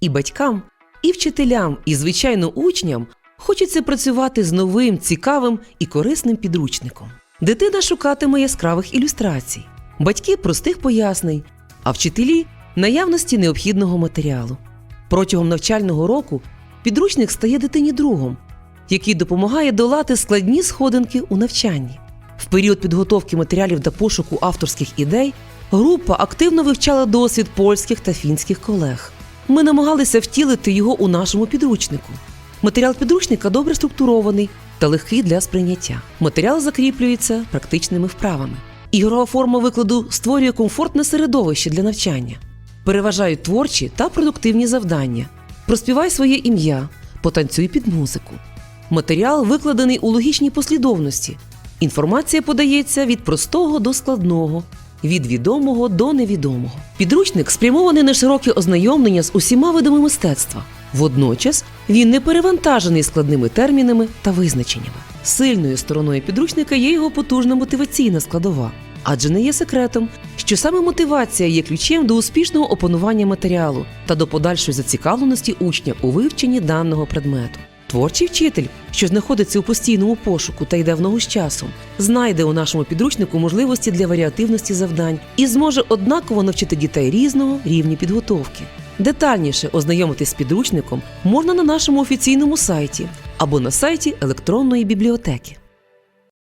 І батькам, і вчителям, і звичайно учням хочеться працювати з новим, цікавим і корисним підручником. Дитина шукатиме яскравих ілюстрацій, батьки простих пояснень, а вчителі наявності необхідного матеріалу. Протягом навчального року підручник стає дитині другом, який допомагає долати складні сходинки у навчанні. В період підготовки матеріалів та пошуку авторських ідей група активно вивчала досвід польських та фінських колег. Ми намагалися втілити його у нашому підручнику. Матеріал підручника добре структурований та легкий для сприйняття. Матеріал закріплюється практичними вправами. Ігрова форма викладу створює комфортне середовище для навчання. Переважають творчі та продуктивні завдання. Проспівай своє ім'я, потанцюй під музику. Матеріал викладений у логічній послідовності. Інформація подається від простого до складного, від відомого до невідомого. Підручник спрямований на широке ознайомлення з усіма видами мистецтва. Водночас він не перевантажений складними термінами та визначеннями. Сильною стороною підручника є його потужна мотиваційна складова. Адже не є секретом, що саме мотивація є ключем до успішного опанування матеріалу та до подальшої зацікавленості учня у вивченні даного предмету. Творчий вчитель, що знаходиться у постійному пошуку та йде в ногу з часом, знайде у нашому підручнику можливості для варіативності завдань і зможе однаково навчити дітей різного рівня підготовки. Детальніше ознайомитись з підручником можна на нашому офіційному сайті або на сайті електронної бібліотеки.